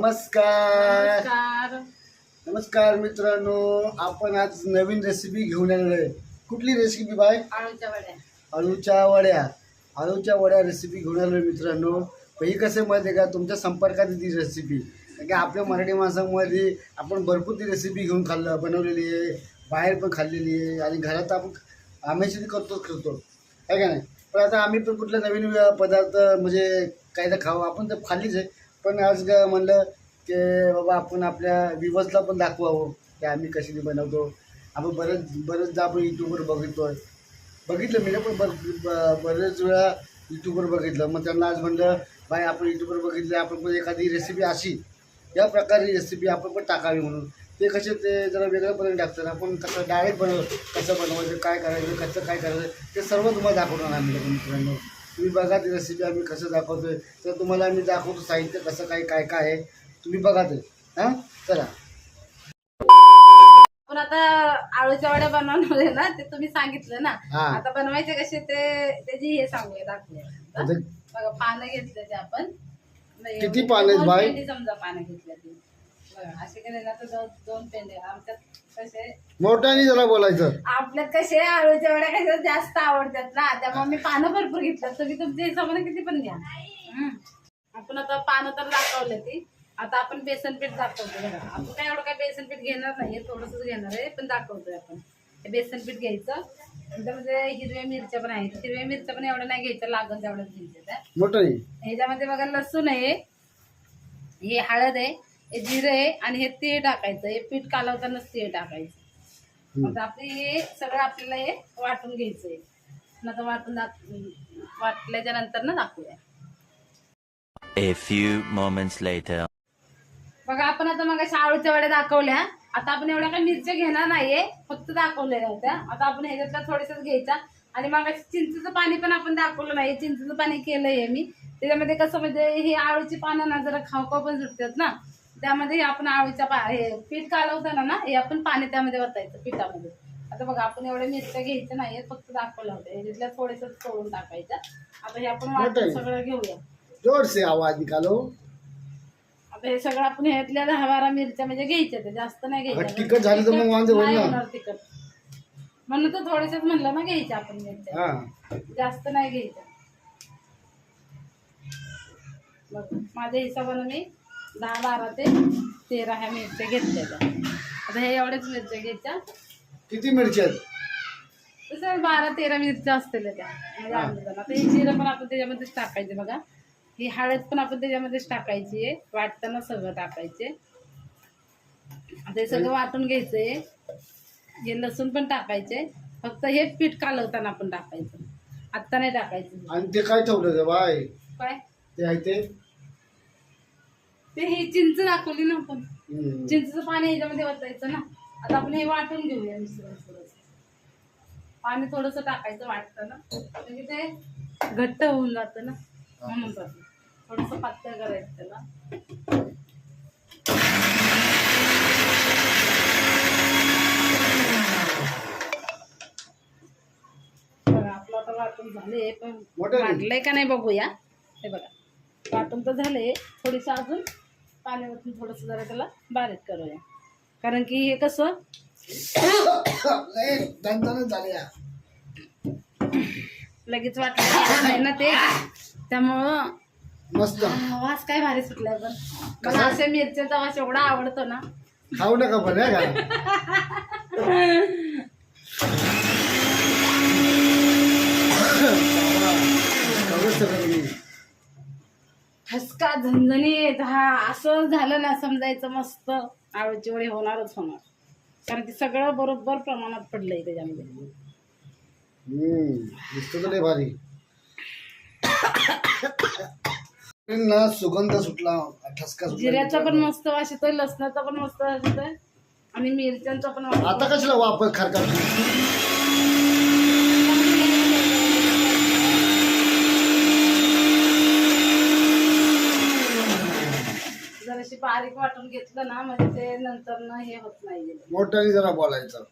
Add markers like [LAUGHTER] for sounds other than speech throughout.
नमस्कार. नमस्कार. मित्रांनो आपण आज नवीन रेसिपी घेऊन आलेलो आहे. कुठली रेसिपी बाय? आळूच्या वड्या. आळूच्या वड्या. आळूच्या वड्या रेसिपी घेऊन आलो आहे मित्रांनो. ही कसं माहिती आहे का? तुमच्या संपर्कात ती रेसिपी कारण की आपल्या मराठी माणसांमध्ये आपण भरपूर ती रेसिपी घेऊन खाल्लं बनवलेली आहे बाहेर पण खाल्लेली आहे आणि घरात आपण ती करतोच करतो. आहे का नाही? पण आता आम्ही पण कुठले नवीन पदार्थ म्हणजे काही तर खाऊ. आपण तर खाल्लीच आहे. पण आज म्हणलं की बाबा आपण आपल्या विवजला पण दाखवावं की आम्ही कशी बनवतो. आपण बरेच बरेचदा आपण यूट्यूबवर बघितो आहे बघितलं मी ना पण बर ब- बरेच वेळा यूट्यूबवर बघितलं. मग त्यांना आज म्हणलं बाय आपण यूट्यूबवर बघितलं आपण पण एखादी रेसिपी अशी. या प्रकारे रेसिपी आपण पण टाकावी म्हणून. ते कसे ते जरा वेगळ्यापर्यंत टाकतात. आपण कसं डायरेक्ट बनव कसं बनवायचं काय करायचं कसं काय करायचं ते सर्व तुम्हाला दाखवणार आम्ही मित्रांनो. तुम्ही बघा ती रेसिपी आम्ही कसं दाखवतोय. तर तुम्हाला आम्ही दाखवतो साहित्य कसं काय काय काय आहे. तुम्ही बघा ते. हां? चला. पण आता आळूच्या वड्या बनवणार आहे ना ते तुम्ही सांगितलं ना. हा. आता बनवायचे कसे ते त्याची हे सांगूया दाखवूया. आता बघा पानं घेतले ते आपण. किती पानं आहेत दोन बाई? पेंडी समजा पानं घेतल्या ती. बघा असे केले ना तर दोन दोन पेंडे. आमच्यात कसे? मोठ्याने जरा बोलायचं. आपल्यात कसे आळूच्या वड्या कशा जास्त आवडतात ना. त्यामुळे मी पानं भरपूर घेतलं. तुम्ही तुमच्या हिशोबाने किती पण घ्या. हम्म. आपण आता पानं तर दाखवले ती. आता आपण बेसन पीठ दाखवतो बघा. आपण काय एवढं काय बेसन पीठ घेणार नाहीये थोडंसंच घेणार आहे पण दाखवतोय आपण. हे बेसन पीठ घ्यायचं. त्याच्यामध्ये हिरव्या मिरच्या पण आहेत. हिरव्या मिरच्या पण एवढ्या नाही घ्यायच्या लागल तेवढ्याच घ्यायच्या त्या. मोठ्याने. ह्याच्यामध्ये बघा लसूण आहे. हे हळद आहे. हे जिरं आणि हे तीळ टाकायचं. हे पीठ कालवतानाच तीळ टाकायचं. आता आपले हे सगळं आपल्याला हे वाटून घ्यायचं आहे नंतर वाटून वाटल्याच्या नंतर ना दाखवूया. A few moments later. बघा आपण आता मग आळूच्या वड्या दाखवल्या. आता आपण एवढ्या काही मिरच्या घेणार नाहीये. फक्त दाखवलेल्या होत्या. आता आपण ह्याच्यातल्या थोड्याशाच घ्यायच्या आणि मग चिंचेचं पाणी पण आपण दाखवलं नाही. चिंचेचं पाणी केलंय मी. त्याच्यामध्ये कसं म्हणजे ही आळूची पानं ना जरा खावखाव पण सुटतात ना. त्यामध्ये हे आपण आळूच्या पा हे पीठ कालवताना ना हे आपण पाणी त्यामध्ये वतायचं पिठामध्ये. आता बघा आपण एवढ्या मिरच्या घ्यायच्या नाहीये फक्त दाखवल्या होत्या ह्याच्यातल्या थोड्याशाच तोडून टाकायच्या आता हे आपण वाटून. सगळं घेऊया. जोर से आवाज निकालो आता हे सगळं आपण ह्यातल्या दहा बारा मिरच्या म्हणजे घ्यायच्या ते जास्त नाही हा, घ्यायच्या तिखट झाली तर मग वांदे होईल नाही ना. होणार तिखट. म्हणून तर थोडेसेच म्हणलं ना घ्यायच्या आपण मिरच्या. हां. जास्त नाही घ्यायच्या. बघ माझ्या हिशोबानं मी दहा बारा ते तेरा ह्या मिरच्या घेतल्या आता हे एवढ्याच मिरच्या घ्यायच्या. किती मिरची आहेत? तसं बारा तेरा मिरच्या असतील त्या. म्हणजे. आता हे जिरं पण आपण त्याच्यामध्येच टाकायचे बघा. ही हळद पण आपण त्याच्यामध्येच टाकायची आहे. वाटताना सगळं टाकायचे. आता हे सगळं वाटून घ्यायचंय. हे लसूण पण टाकायचे. फक्त हे पीठ कालवताना आपण टाकायचं. आत्ता नाही टाकायचं. आणि ते काय ठेवलं बाय? काय? ते आहे ते? ते ही चिंच दाखवली ना आपण. चिंचचं पाणी ह्याच्यामध्ये ओतायचं ना. आता आपण हे वाटून घेऊया मिश्रण थोडंसं. पाणी थोडंसं टाकायचं वाटताना. म्हणजे ते घट्ट होऊन जातं ना. म्हणून थोडंसं पातळ करायचं त्याला. आपलं आता वाटून झाले पण. वाटलंय का नाही बघूया. हे बघा. वाटून तर झाले थोडीसं अजून पाणी ओतून थोडंसं जरा त्याला बारीक करूया. कारण की हे कसं. लगेच वाटलं नाही ना ते. त्यामुळं मस्त. वास काय भारी सुटलाय पण. मला असे मिरच्याचा वास एवढा आवडतो ना. खाऊ नका पण [LAUGHS] हे का खाऊच सगळं मी. ठसका झणझणीत. हा असं झालं ना समजायचं मस्त. आळूची वडी होणारच होणार. कारण की सगळं बरोबर प्रमाणात पडलंय त्याच्यामध्ये. हम्म दिसतं तर लय भारी. ना सुगंध सुटला ठसका जिऱ्याचा पण मस्त वास येतोय लसणाचा पण मस्त वास येतोय. आणि मिरच्यांचा पण वास आता कशाला वापर खारका जराशी बारीक वाटून घेतलं ना म्हणजे ते नंतर ना हे होत नाही मोठ्याने जरा बोलायचं.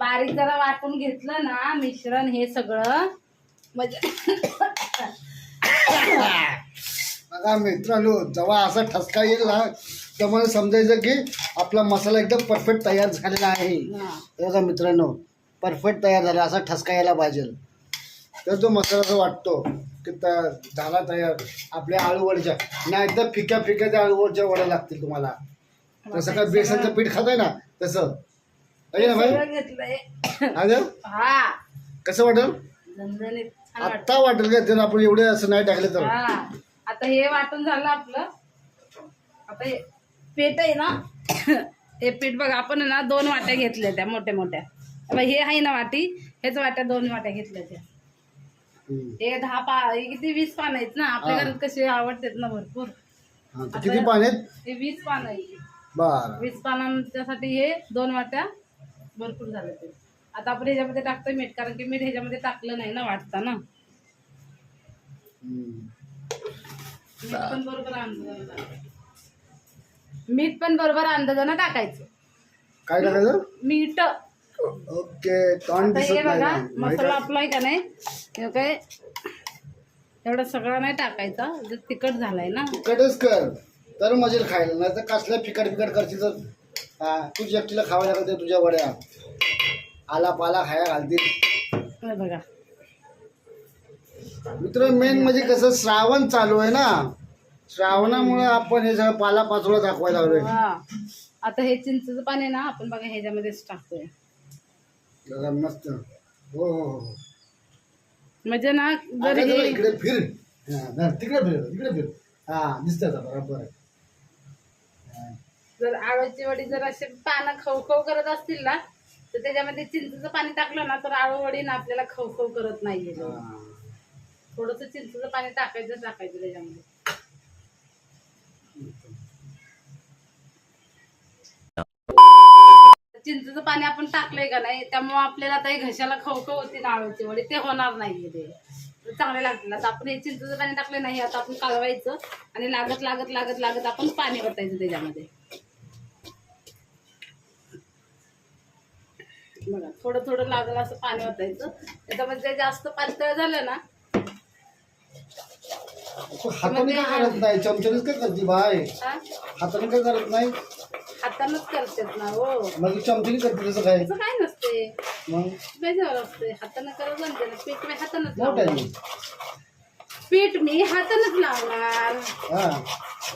बारीक जरा वाटून घेतलं ना मिश्रण हे सगळं म्हणजे बघा मित्रांनो जेव्हा असा ठसका येईल ना त्यामुळे समजायचं की आपला मसाला एकदम परफेक्ट तयार झालेला आहे. बघा मित्रांनो परफेक्ट तयार झाला असा ठसका यायला पाहिजे. तर जो मसाला वाटतो की त- झाला तयार. आपल्या आळूवडच्या. ना एकदम फिक्या फिक्या त्या आळूवडच्या वड्या लागतील तुम्हाला. तसं काय बेसनचं पीठ खाताय ना तसं. ना भाई हा. कसं वाटेल. आत्ता वाटेल का जर आपण एवढे असं नाही टाकले तर. आता हे वाटून झालं आपलं. आता हे पीठ आहे ना हे पीठ बघा आपण ना दोन वाट्या घेतल्या त्या मोठ्या मोठ्या. आता हे आहे ना वाटी हेच वाट्या दोन वाट्या घेतल्या त्या. हे दहा पा हे किती वीस पान आहेत ना आपल्या हा. घरात कसे आवडतात ना भरपूर. हा, तर किती पाणी आहेत? हे वीस पान आहे बरं. वीस पानांच्यासाठी हे दोन वाट्या भरपूर झाले ते आता आपण ह्याच्यामध्ये टाकतोय मीठ कारण की मीठ ह्याच्यामध्ये टाकलं नाही ना वाटताना. हम्म. मीठ पण बरोबर टाकायचं. मीठ पण बरोबर अंदाजानं टाकायचं. काय टाकायचं? मीठ ओके तोंड आता हे दिसत बघा नाही माहीत मसाला आहे? आपला आहे का नाही? हे काय एवढा सगळा नाही टाकायचा जर तिखट झालाय ना. तिखटच कर तर मजेल खायला नाही तर कसल्या फिकट फिकट करशील तर हा, तुझ्या एकटीला खावा लागते तुझ्या वड्या. आला पाला खाया घालतील. हे बघा. मित्र मेन म्हणजे कसं श्रावण चालू आहे ना. श्रावणामुळे आपण हे सगळं पाला पाचोळा दाखवायला लागलोय. हा. आता हे चिंचचं पाणी आहे ना आपण बघा ह्याच्यामध्येच टाकतोय. मस्त. हो हो हो. म्हणजे ना जर आता जरा हे इकडे फिर. हा, ना, तिकडे फिर तिकडे फिर. हा दिसतंय आता बरोबर आहे हा. जर आळूची वडी जर असे पानं खव खव करत असतील ना तर त्याच्यामध्ये चिंचचं पाणी टाकलं ना तर आळू वडी ना आपल्याला खव खव करत नाहीये. हा. थोडस चिंचचं पाणी टाकायचं टाकायचं त्याच्यामध्ये. चिंचेचं पाणी आपण टाकलंय का नाही त्यामुळे आपल्याला आता हे घशाला खवखव होती ना आळूची ते होणार नाहीये ते. चांगले लागतील. आता आपण हे चिंचेचं पाणी टाकलं नाही आता आपण कालवायचं आणि लागत लागत लागत लागत आपण पाणी ओतायचं त्याच्यामध्ये. बघा थोडं थोडं लागलं असं पाणी ओतायचं. त्याच्यामध्ये जास्त पातळ झालं ना हाताने काय करत नाही? चमच्यानेच काय करते बाय? हाताने काय करत नाही? हातानंच करतात ना हो. मग चमच्याने करते तसं काय? असं काय नसते. मग? त्याच्यावर असते. हातानं करत ना पीठ मी हातानंच मोठ आहे लावणार. पीठ मी हातानंच लावणार. हा.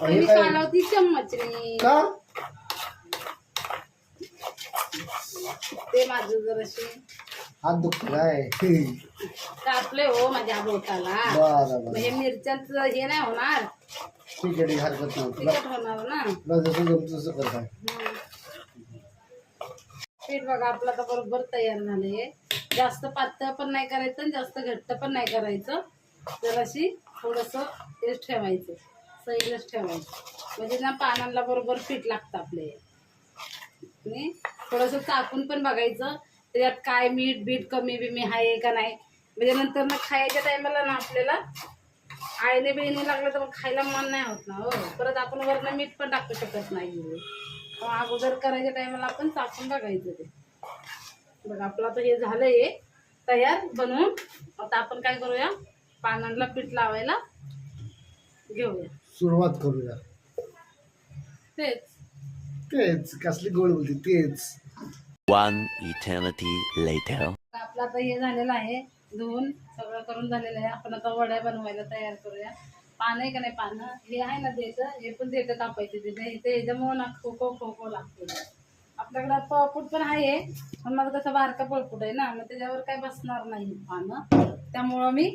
आणि हे मी काय कालावती चम्मचनी. का? ते माझं जराशी. हात दुखलाय कापले हो माझ्या बोटाला. बरं बरं. म्हणजे मिरच्यांचं हे नाही होणार. ठीक आहे ठीक आहे हरकत नाही. तुला तिखट होणार ना? तुला जसं जमतं तसं करताय हम्म. पीठ बघा आपलं आता बरोबर तयार झालंय. जास्त पातळ पण नाही करायचं आणि जास्त घट्ट पण नाही करायचं. जराशी थोडस तेच ठेवायचं. सैलच ठेवायचं. म्हणजे ना पानांना बरोबर पीठ लागतं आपले. आणि थोडंसं चाकून पण बघायचं. त्याच्यात काय मीठ बीठ कमी बिमी आहे का नाही? म्हणजे नंतर ना खायच्या टायमाला ना आपल्याला आईने बिळीने लागलं तर मग खायला मन नाही होत ना हो. परत आपण वरनं मीठ पण टाकू शकत नाही. अगोदर करायच्या टायमाला आपण चाकून बघायचं ते. बघा आपलं आता हे झालंय तयार बनवून. आता आपण काय करूया? पानांना पीठ लावायला घेऊया. सुरुवात करूया. तेच. तेच कसली गोड बोलते तेच. One eternity later. आपलं आता हे झालेलं आहे धुवून सगळं करून झालेलं आहे. आपण आता वड्या बनवायला तयार करूया. पानं आहे का नाही पानं? हे आहे ना देतं हे पण देतं कापायचे तिथे इथे ह्याच्यामुळं ना खो खो खो खो लागते. आपल्याकडं पळपूट पण आहे पण माझं कसं बारका पळपूट आहे ना. मग त्याच्यावर काय बसणार नाही पानं. त्यामुळं मी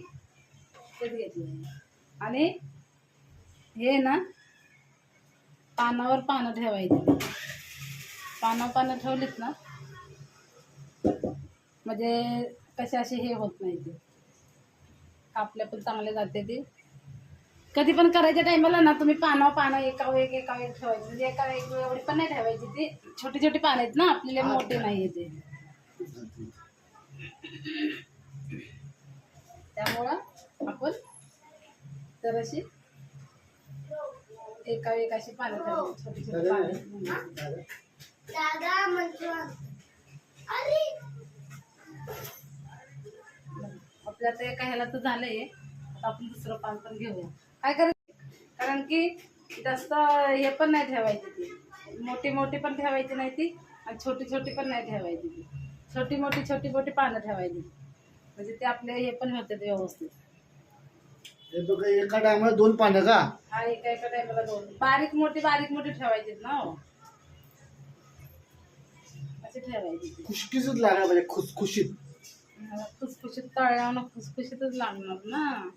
तेच घेतलं आणि हे ना पानावर पानं ठेवायची. पानं पानं ठेवलीत ना म्हणजे कसे असे हे होत नाही ते कापल्या पण चांगले जाते ते कधी पण करायच्या टायमाला ना तुम्ही पानावर पानं एकावर एक एकावर एक ठेवायची म्हणजे एका एक एवढी पण नाही ठेवायची ती छोटी छोटी पानं आहेत ना आपल्याला मोठी नाही आहे ते त्यामुळं आपण तर अशी एका एक अशी पानं ठेवायची छोटी छोटी पानं आपल्या आता एका ह्याला तर झालंय. आता आपण दुसरं पान पण घेऊया. काय करायचं? कारण की जास्त हे पण नाही ठेवायची ती. मोठी मोठी पण ठेवायची नाही ती आणि छोटी छोटी पण नाही ठेवायची ती. छोटी मोठी छोटी मोठी पानं ठेवायची. म्हणजे ते आपले हे पण होते ते व्यवस्थित बघा एका टायमाला दोन पानं का? हा एका एका टायमाला दोन. बारीक मोठी बारीक मोठी ठेवायची ना हो. अशी ठेवायची खुशखुशीत लागणार म्हणजे खुसखुशीत. खुसखुशीत तळल्यावर खुसखुशीतच लागणार ना.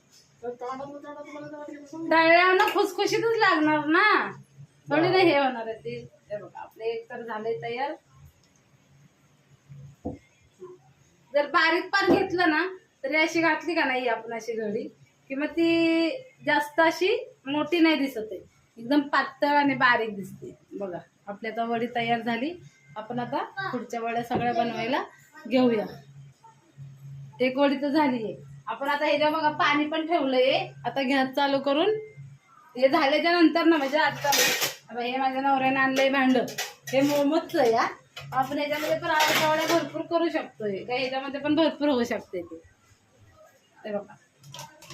तळल्यावर खुसखुशीतच लागणार ना. थोडी नाही हे होणार आहे ते. बघा आपले एक तर झाले तयार. जर बारीक पान घेतलं ना तरी अशी घातली का नाही आपण अशी घडी? कि मग ती जास्त अशी मोठी नाही दिसत आहे. एकदम पातळ आणि बारीक दिसते. बघा आपली आता वडी तयार झाली. आपण आता पुढच्या वड्या सगळ्या बनवायला घेऊया. एक वडी तर झाली आहे. आपण आता ह्याच्या बघा पाणी पण ठेवलंय. आता गॅस चालू करून हे झाल्याच्यानंतर ना म्हणजे आता हे माझ्या नवऱ्याने आणलंय भांड. हे मोमोच या आपण ह्याच्यामध्ये पण आवडत्या भरपूर करू शकतोय. का ह्याच्यामध्ये पण भरपूर होऊ शकते ते. बघा.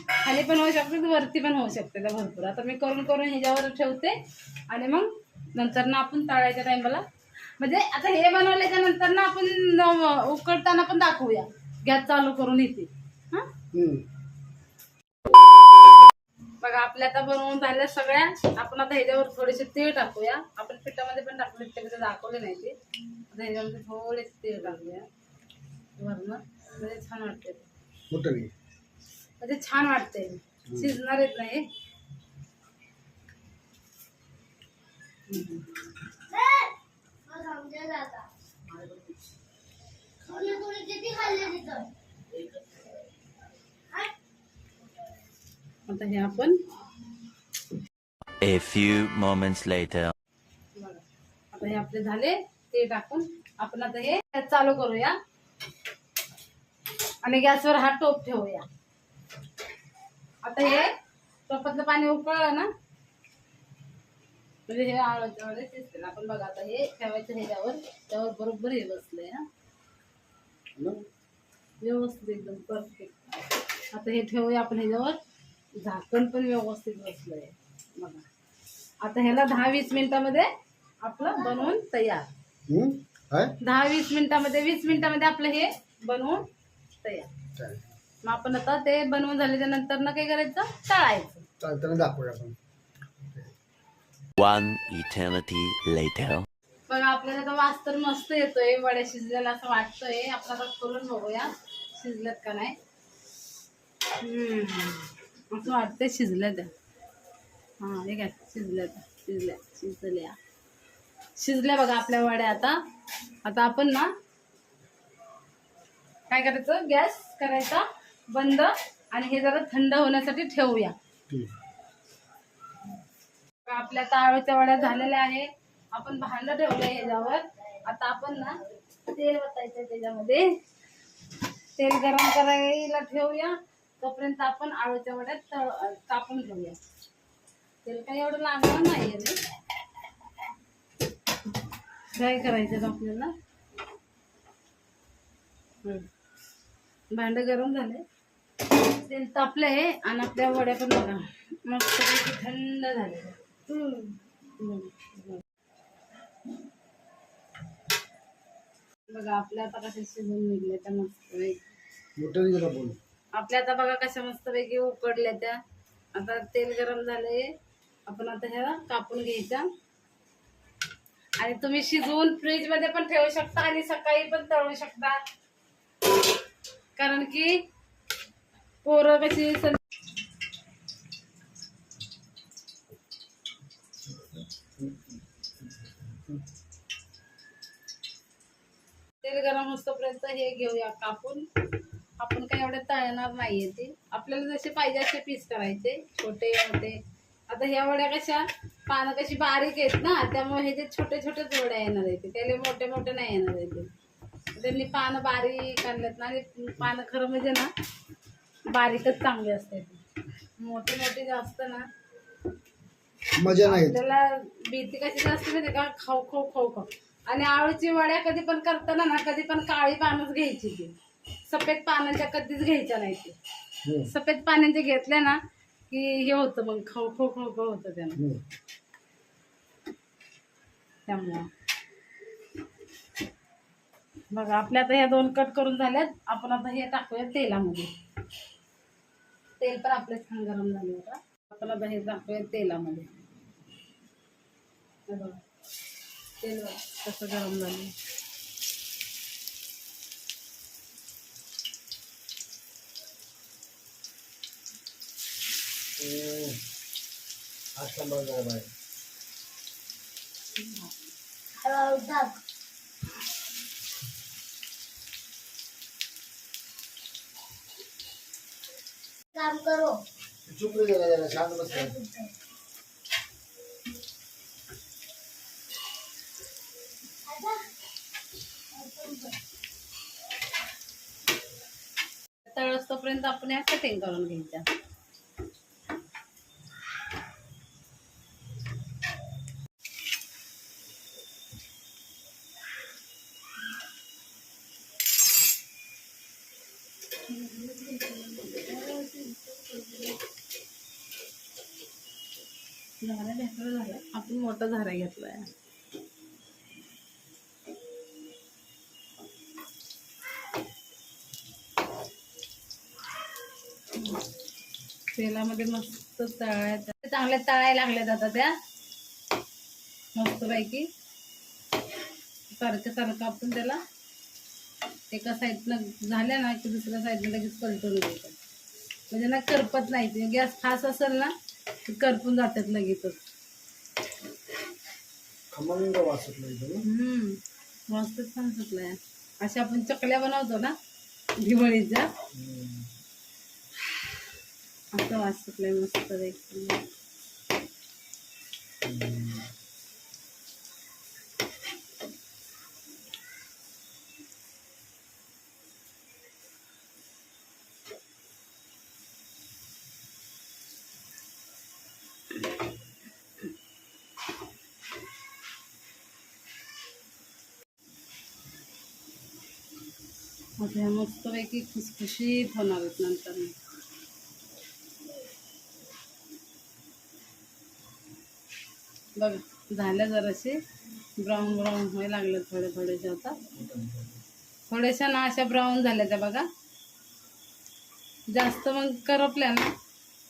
खाली पण होऊ शकते वरती पण होऊ शकते त्या भरपूर. आता मी करून करून ह्याच्यावर ठेवते. आणि मग नंतर ना आपण तळायच्या टायमाला म्हणजे आता हे बनवल्याच्या नंतर ना आपण उकडताना पण दाखवूया. गॅस चालू करून येते. हा? हम्म. बघा आपल्या आता बनवून झाल्या सगळ्या. आपण आता ह्याच्यावर थोडेसे तीळ टाकूया. आपण पिठामध्ये पण टाकले ते कधी दाखवले नाही ते. आता ह्याच्यामध्ये थोडेसे तीळ टाकूया. वरनं. म्हणजे छान वाटते. म्हणजे छान वाटते शिजणार येत नाही. आता हे आपण A few moments later. आता हे आपले झाले ते टाकून आपण आता हे चालू करूया आणि गॅसवर हा टोप ठेवूया आता हे टोपातलं पाणी उकळलं ना म्हणजे हे आळूच्या आपण बघा आता हे ठेवायचं ह्याच्यावर त्यावर बरोबर हे बसलंय मग? व्यवस्थित एकदम परफेक्ट आता हे ठेवूया आपण ह्याच्यावर. झाकण पण व्यवस्थित बसलंय. बघा. आता ह्याला दहा वीस मिनिटामध्ये आपलं बनवून तयार. दहा वीस मिनिटामध्ये वीस मिनिटामध्ये आपलं हे बनवून तयार. चालेल. मग आपण आता ते बनवून झाल्याच्यानंतर ना काय करायचं? तळायचं. चालताना दाखवूया आपण. One eternity later. आपल्याला आता वास तर मस्त येतोय वड्या शिजलेला असं वाटतोय. आता करून बघूया शिजल्यात का नाही. हम्म. असं वाटतंय शिजल्या त्या हा हे काय शिजल्या त्या शिजल्या. शिजल्या शिजल्या बघा आपल्या वड्या आता. आता आपण ना काय करायचं? गॅस करायचा बंद आणि हे जरा थंड होण्यासाठी ठेवूया. आपल्या ताळूच्या वड्या झालेल्या आहे. आपण भांड ठेवलंय ह्याच्यावर. आता आपण ना तेल वतायचं त्याच्यामध्ये. तेल गरम करायला ठेवूया. तोपर्यंत आपण आळूच्या वड्यात कापून घेऊया. तेल काही एवढं लागणार नाही फ्राय करायचं आपल्याला. भांड गरम झाले तेल तापलंय आणि आपल्या वड्या पण बघा. मस्त थंड झाले बघा आपल्या आता कशा शिजून निघल्या त्या मस्त मोठं जरा बोल आपल्या आता बघा कशा मस्तपैकी उकडल्या त्या. आता तेल गरम झाले आपण आता ह्या कापून घ्यायच्या आणि तुम्ही शिजवून फ्रीजमध्ये पण ठेवू शकता आणि सकाळी पण तळू शकता. कारण की पोरं कशी गरम होतोपर्यंत हे घेऊया कापून आपण. काही एवढे तळणार नाहीये ते. आपल्याला जसे पाहिजे असे पीस करायचे छोटे मोठे. आता ह्या वड्या कशा? पानं कशी बारीक आहेत ना त्यामुळे हे जे छोटे छोटेच वड्या येणार आहेत. त्याला मोठे मोठे नाही येणार आहेत त्यांनी पानं बारीक आणलेत ना आणि पानं खरं म्हणजे ना बारीकच चांगली असते मोठे मोठे जास्त ना. मजा नाही. त्याला भीती कशी जास्त माहिती का? खाऊ खाऊ खाऊ खाऊ. आणि आळूची वड्या कधी पण करताना ना कधी पण काळी पानच घ्यायची ती. सफेद पानांच्या कधीच घ्यायच्या नाही ते. सफेद पानांचे घेतले ना की हे होतं मग खाऊ खाऊ खाऊ खाऊ होतं त्यानं. त्यामुळं. बघा आपल्या आता ह्या दोन कट करून झाल्यात. आपण आता हे टाकूया तेलामध्ये. तेल पण आपले छान गरम झाले होता आपण आता हे टाकूया तेलामध्ये. बघा तेल बघा. कसं गरम झालं. आज बाहेर काम करो. चुप रे जरा जरा शांत बस. तळ आपण या कटिंग करून घ्यायच्या. झालं आपण मोठा झारा घेतलाय. तेलामध्ये मस्त तळायच्या चांगल्या तळायला लागल्या जातात त्या. मस्तपैकी. सारखं सारखं आपण त्याला एका साईडनं झाल्या ना की दुसऱ्या साईडनं लगेच पलटून घ्यायचं म्हणजे ना करपत नाही ते. गॅस फास्ट असेल ना की करपून जातात लगेचच. हम्म. मस्त छान सुटलाय अशा आपण चकल्या बनवतो ना? दिवाळीच्या. असं वास सुटलाय मस्त एकदम आता ह्या मस्तपैकी खुसखुशीत होणार आहेत नंतर बघ झाल्या जराशी. ब्राऊन ब्राऊन व्हायला लागलं थोडे थोडेसे आता. थोड्याशा ना अशा ब्राऊन झाल्या त्या बघा. जास्त मग करपल्या ना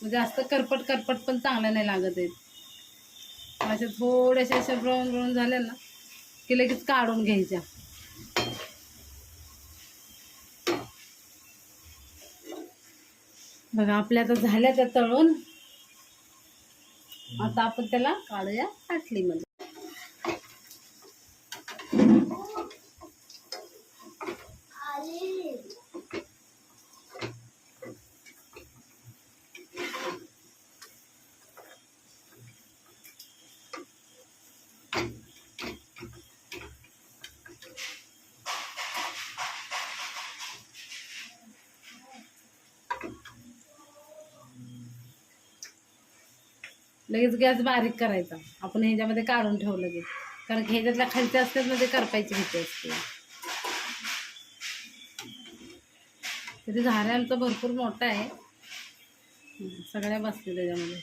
जास्त करपट करपट पण चांगल्या नाही लागत आहेत अशा थोड्याशा अशा ब्राऊन ब्राऊन झाल्या ना की लगेच काढून घ्यायच्या. बघा आपल्या आता झाल्या त्या तळून. आता आपण त्याला काढूया ताटलीमध्ये लगेच गॅस बारीक करायचा. आपण ह्याच्यामध्ये काढून ठेवलं की. कारण की ह्याच्यातल्या खालच्या असतात ना ते करपायची भीती असते. तरी झाडे आमचं भरपूर मोठा आहे. सगळ्या बसले त्याच्यामध्ये.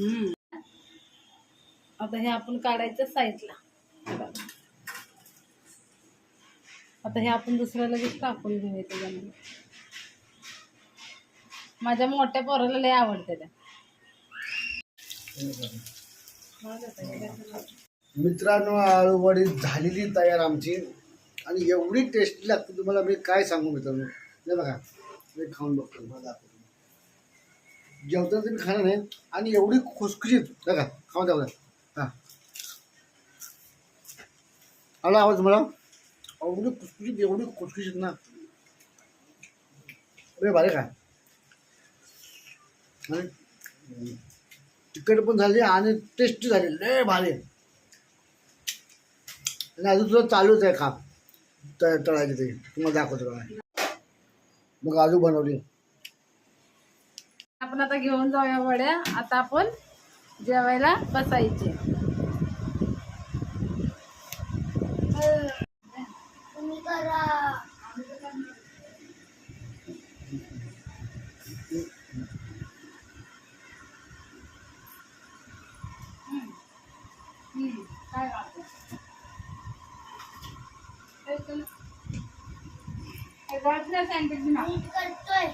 हम्म. आता हे आपण काढायचं साईडला. आता हे आपण दुसऱ्या लगेच टाकून घेऊया त्याच्यामध्ये. माझ्या मोठ्या पोराला लय आवडते त्या. मित्रांनो आळूवडी झालेली तयार आमची. आणि एवढी टेस्टी लागते तुम्हाला मी काय सांगू मित्रांनो? हे बघा मी खाऊन बघतो मला दाखवतो. जेवताना तुम्ही खाणार नाही. आणि एवढी खुसखुशीत बघा खाऊन द्या बघा हां. आला आवाज मला एवढी खुसखुशीत एवढी खुसखुशीत ना. अरे भारी काय तिखट पण झाली आणि टेस्टी झाली. लय भारी. आणि अजून तुझं चालूच आहे खाप. तळ तळायचे ते. तुम्हाला दाखवतो बघा. मग अजून बनवली. आपण आता घेऊन जाऊया वड्या. आता आपण जेवायला बसायचे. करतोय.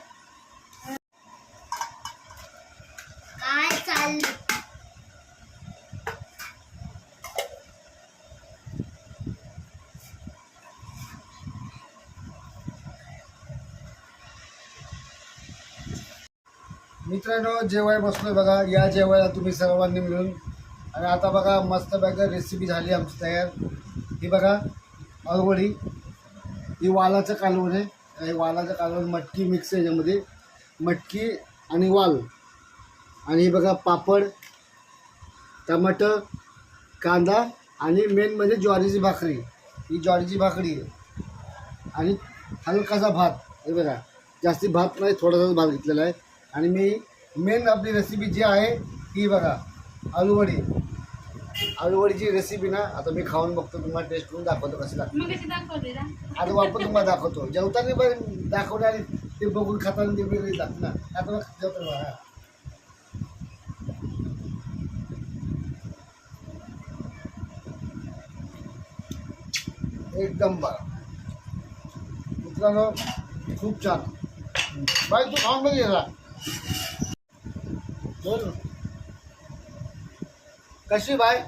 काय चाललं मित्रांनो जेवाय बसलोय बघा. या जेवायला तुम्ही सर्वांनी मिळून. आणि आता बघा मस्त बघा रेसिपी झाली आमची तयार. ही बघा अळवडी ही वालाचं कालवण आहे. हे वालाचं कालवण मटकी मिक्स याच्यामध्ये. मटकी आणि वाल. आणि ही बघा पापड टमाटर कांदा आणि मेन म्हणजे ज्वारीची भाकरी. ही ज्वारीची भाकरी आहे. आणि हलकासा भात. हे बघा जास्ती भात नाही थोडासाच भात घेतलेला आहे. आणि मी मेन आपली रेसिपी जी आहे ती बघा आलूवडी. आलूवडीची रेसिपी ना आता मी खाऊन बघतो तुम्हाला टेस्ट करून दाखवतो कसं लागतं. मग कशी दाखवते ना आता वापर तुम्हाला दाखवतो. जेवताना पण दाखवणार आणि ते बघून खाताना ते वेगळी दाखवणार आता मग जेवताना बघा. एकदम बघा मित्रांनो खूप छान. बाई तू खाऊन बघ कशी बाय.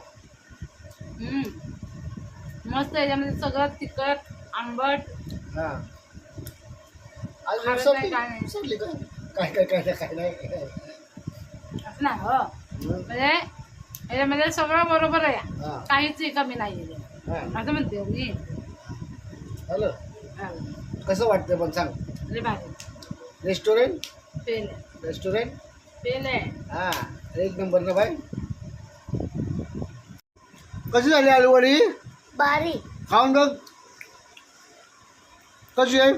मस्त याच्यामध्ये सगळं तिखट आंबट. हा. आज खारट विसरली नाही, काय नाही. का? काय काय काय काय नाही असं ना हो. म्हणजे याच्यामध्ये सगळं बरोबर आहे. हा. काहीच कमी नाही आहे हा. असं म्हणते मी. हॅलो. हा. कसं वाटतं पण सांग. लय भारी. रेस्टॉरंट? पेले रेस्टॉरंट? पेले हा. एक नंबर ना बाय कशी झाली आलूवडी भारी खाऊन बघ. कशी आहे?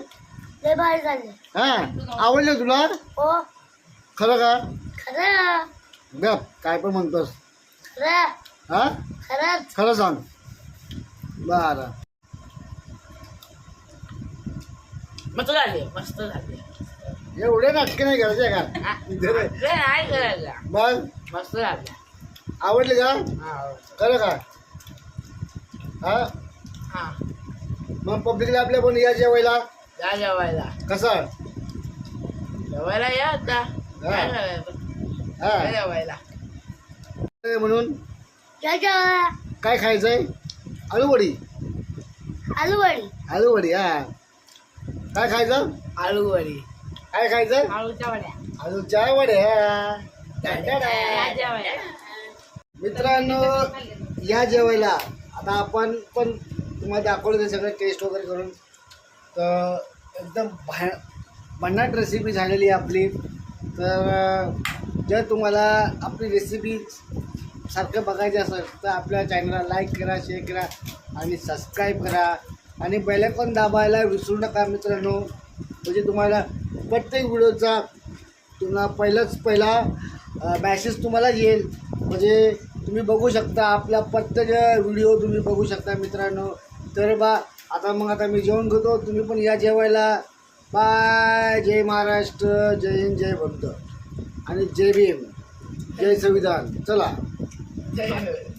लय भारी झाले. हा? आवडलं तुला? हो. खरं का? खरं. गप काय पण म्हणतोस. खरं. हा? खरंच खरं सांग. बरं. मस्त झाली मस्त झाली. एवढे नाटके नाही करायचे का? इथे [LAUGHS] रे. नाही करायचं मग मस्त झाली. आवडली का? खरं का? हा? हा. मग पब्लिकला आपल्या पण या जेवायला? या जेवायला. कसा? जेवायला या आता. काय जेवायला. म्हणून? या जेवायला. काय खायचंय? आलूवडी. आलूवडी. आलूवडी हा. काय खायचं? आलू वडी काय खायचं? आळूच्या वड्या. आलूच्या वड्या. टाटा. या जेवायला. मित्रांनो या जेवायला. आता आपण पण तुम्हाला दाखवलं ते सगळं टेस्ट वगैरे करून. तर एकदम भा भन्नाट रेसिपी झालेली आहे आपली. तर जर तुम्हाला आपली रेसिपी सारखं बघायची असेल तर आपल्या चॅनलला लाईक करा शेअर करा आणि सबस्क्राईब करा. आणि बेलायकॉन दाबायला विसरू नका मित्रांनो. म्हणजे तुम्हाला प्रत्येक व्हिडिओचा तुम्हाला पहिलाच पहिला मॅसेज तुम्हाला येईल. म्हणजे तुम्ही बघू शकता आपला प्रत्येक व्हिडिओ तुम्ही बघू शकता मित्रांनो. तर बा आता मग आता मी जेवण घेतो तुम्ही पण या जेवायला. बाय. जय महाराष्ट्र. जय हिंद जय भक्त. आणि जय भीम. जय संविधान. चला. जय